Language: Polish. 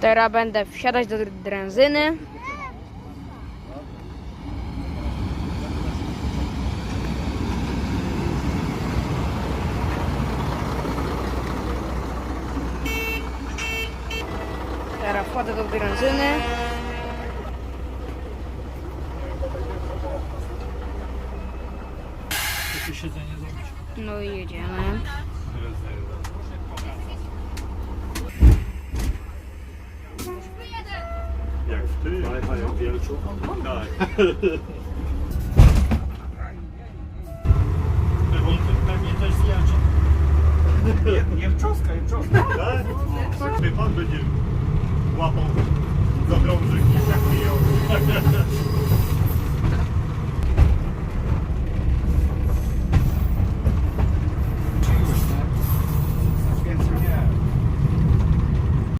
Teraz będę wsiadać do drenzyny. Teraz wchodzę do drenzyny. Takie siedzenie zrobić. No i jedziemy. Pamiętają w Wielczu? Tak. On pewnie też zjeżdża. Jewczowska, Jewczowska. Tak? Ty pan będzie łapał